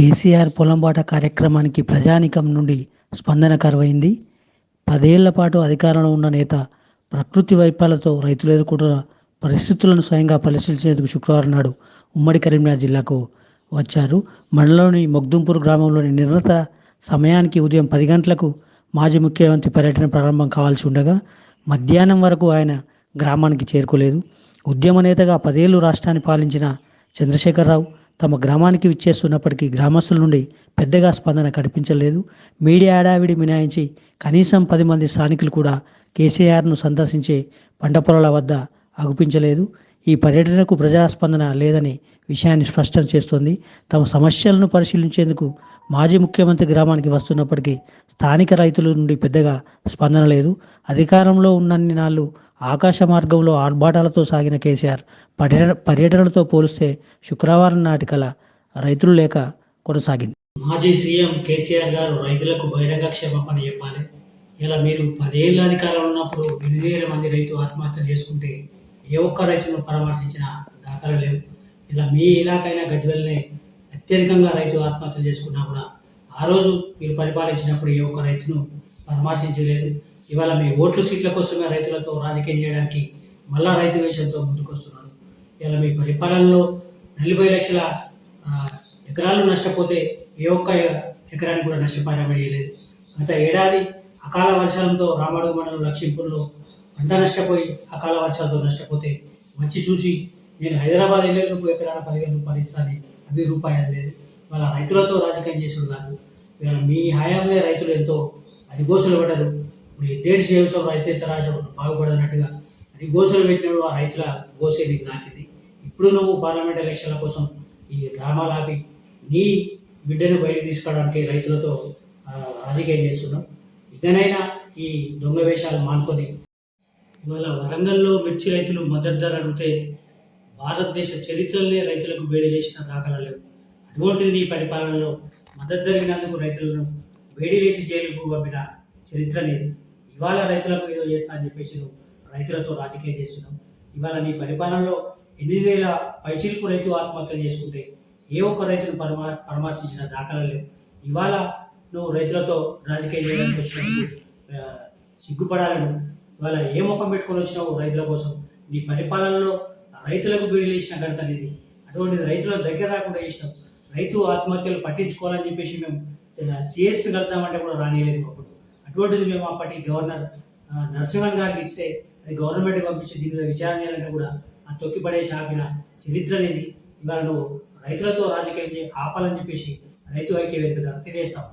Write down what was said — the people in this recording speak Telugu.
కేసీఆర్ పొలంబాట కార్యక్రమానికి ప్రజానికం నుండి స్పందన కరువైంది. పదేళ్ళ పాటు అధికారంలో ఉన్న నేత ప్రకృతి వైఫల్యాలతో రైతులు ఎదుర్కొంటున్న పరిస్థితులను స్వయంగా పరిశీలించేందుకు శుక్రవారం నాడు ఉమ్మడి కరీంనగర్ జిల్లాకు వచ్చారు. మండలంలోని మొగ్దుంపూర్ గ్రామంలోని నిర్ణత సమయానికి ఉదయం పది గంటలకు మాజీ ముఖ్యమంత్రి పర్యటన ప్రారంభం కావాల్సి ఉండగా మధ్యాహ్నం వరకు ఆయన గ్రామానికి చేరుకోలేదు. ఉద్యమ నేతగా పదేళ్ళు రాష్ట్రాన్ని పాలించిన చంద్రశేఖరరావు తమ గ్రామానికి విచ్చేస్తున్నప్పటికీ గ్రామస్తుల నుండి పెద్దగా స్పందన కనిపించలేదు. మీడియా ఏడావిడి మినాయించి కనీసం పది మంది స్థానికులు కూడా కేసీఆర్ను సందర్శించే పంట పొలాల వద్ద అగుపించలేదు ఈ పర్యటనకు ప్రజాస్పందన లేదని విషయాన్ని స్పష్టం చేస్తోంది. తమ సమస్యలను పరిశీలించేందుకు మాజీ ముఖ్యమంత్రి గ్రామానికి వస్తున్నప్పటికీ స్థానిక రైతుల నుండి పెద్దగా స్పందన లేదు. అధికారంలో ఉన్నన్ని నాళ్ళు ఆకాశ మార్గంలో ఆర్భాటాలతో సాగిన కేసీఆర్ పర్యటన పర్యటనలతో పోలిస్తే శుక్రవారం నాటి కల రైతులు లేక కొనసాగింది. మాజీ సీఎం కేసీఆర్ గారు రైతులకు బహిరంగ క్షమాపణ చెప్పాలి. ఇలా మీరు పదేళ్ళ అధికారంలో ఉన్నప్పుడు ఎనిమిది వేల మంది రైతు ఆత్మహత్య చేసుకుంటే ఏ ఒక్క రైతును పరామర్శించిన దాఖలు లేవు. ఇలా మీ ఇలాకైనా గజ్వెల్ని అత్యధికంగా రైతు ఆత్మహత్య చేసుకున్నా కూడా ఆ రోజు మీరు పరిపాలించినప్పుడు ఏ ఒక్క రైతును పరామర్శించలేదు. ఇవాళ మీ ఓట్లు సీట్ల కోసమే రైతులతో రాజకీయం చేయడానికి మళ్ళా రైతు వేషంతో ముందుకొస్తున్నారు. ఇవాళ మీ పరిపాలనలో నలభై లక్షల ఎకరాలు నష్టపోతే ఏ ఒక్క ఎకరానికి కూడా నష్టపరిహారం వేయలేదు గత ఏడాది అకాల వర్షాలతో రామడుగు మండలం లక్ష్మీపూర్లో పంట నష్టపోయి అకాల వర్షాలతో నష్టపోతే వచ్చి చూసి నేను హైదరాబాద్ వెళ్ళేందుకు ఎకరాల పదివేల రూపాయలు ఇస్తాను అవి రూపాయలు లేదు. వాళ్ళ రైతులతో రాజకీయం చేసి ఉన్నారు ఇవాళ మీ హయాంలో రైతులు ఎంతో అరిగోసలు పడ్డారు. ఇప్పుడు ఎద్దేడి చేసం రైతు రాజు బాగుపడనట్టుగా అరిగోసలు పెట్టినప్పుడు ఆ రైతుల గోసే నీకు దాటింది ఇప్పుడు నువ్వు పార్లమెంట్ ఎలక్షన్ల కోసం ఈ డ్రామాలు ఆపి నీ బిడ్డను బయటకు తీసుకోవడానికి రైతులతో రాజకీయం చేస్తున్నాం ఇకనైనా ఈ దొంగ వేషాలు మానుకొని ఇవాళ వరంగల్లో మిర్చి రైతులు మద్దతు ధర అడిగితే భారతదేశ చరిత్రలనే రైతులకు వేడి చేసిన దాఖలా లేవు. అటువంటిది నీ పరిపాలనలో మద్దతు జరిగినందుకు రైతులను వేడి వేసి జైలుకు పంపిన చరిత్ర అనేది ఇవాళ రైతులకు ఏదో చేస్తా అని చెప్పేసి నువ్వు రైతులతో రాజకీయం చేస్తున్నావు. ఇవాళ నీ పరిపాలనలో ఎనిమిది వేల పైచిలకు రైతు ఆత్మహత్యలు చేసుకుంటే ఏ ఒక్క రైతును పరమా పరామర్శించిన దాఖలా లేవు. ఇవాళ నువ్వు రైతులతో రాజకీయం చేయడానికి వచ్చినప్పుడు సిగ్గుపడాలను ఇవాళ ఏ ముఖం పెట్టుకొని వచ్చినావు రైతుల కోసం? నీ పరిపాలనలో రైతులకు బీడీలు ఇచ్చిన ఘనత అనేది అటువంటిది రైతుల దగ్గర రాకుండా చేసినావు. రైతు ఆత్మహత్యలు పట్టించుకోవాలని చెప్పేసి మేము సిఎస్ కలుద్దామంటే కూడా రానియలేదు అప్పుడు. అటువంటిది మేము అప్పటి గవర్నర్ నరసింహన్ గారికి ఇస్తే అది గవర్నమెంట్కి పంపించి దీని మీద విచారణ చేయాలంటే కూడా ఆ తొక్కిపడే ఆపిన చరిత్ర అనేది ఇవాళ నువ్వు రైతులతో రాజకీయం ఆపాలని చెప్పేసి రైతు ఐక్య వేదిక ద్వారా తెలియజేస్తాం